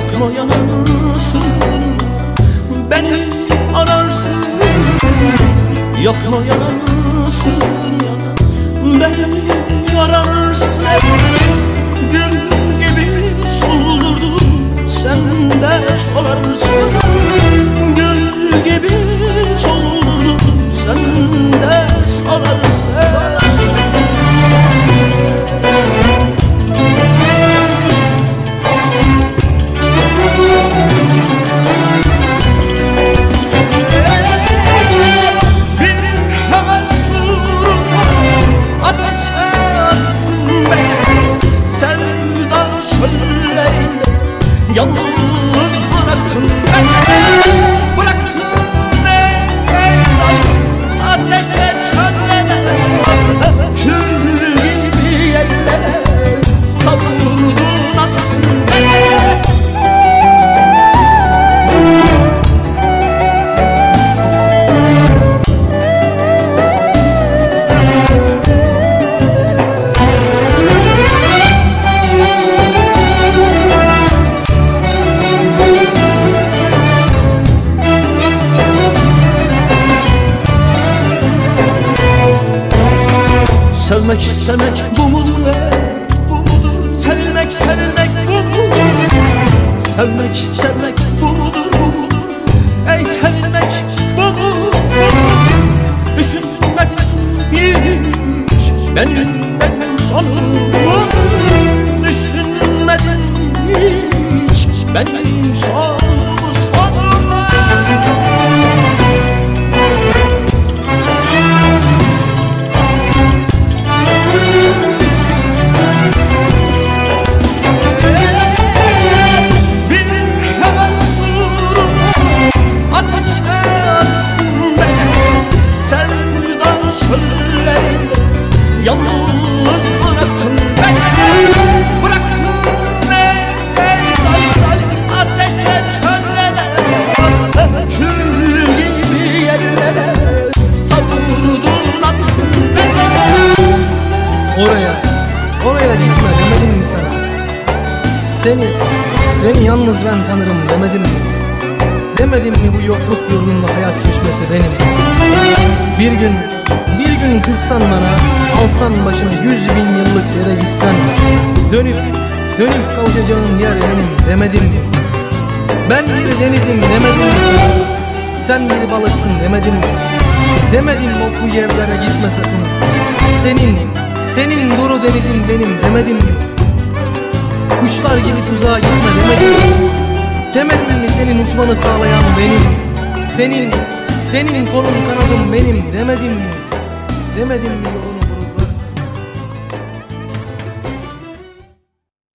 Yapma yanarsın Beni ararsın. Yapma yanarsın Beni ararsın. Gün gibi soldurdun. Sen de solarsın. Sevmek sevmek bu mudur? Be bu mudur? Sevilmek sevilmek bu mudur? Sevmek sevmek bu mudur? Bu mudur? Ey sevilmek bu mudur? Düşünmedim hiç benim benim sonumu Düşünmedim hiç benim sonumu Oraya, oraya gitme demedim mi sana? Seni, seni yalnız ben tanırım demedim mi? Demedim mi bu yokluk yorgunlu hayat çeşmesi benim? Bir gün, bir gün kızsan bana, alsan başını yüz bin yıllık yere gitsen Dönüp, dönüp kavuşacağın yer benim demedim mi? Ben bir denizim demedim mi sana? Sen bir balıksın demedim mi? Demedim mi o yerlere gitme sakın Senin, senin duru denizin benim demedim mi? Kuşlar gibi tuzağa gitme demedim mi? Demedim mi senin uçmanı sağlayan benim Senin, senin kolun kanadın benim demedim mi? Demedim mi yolunu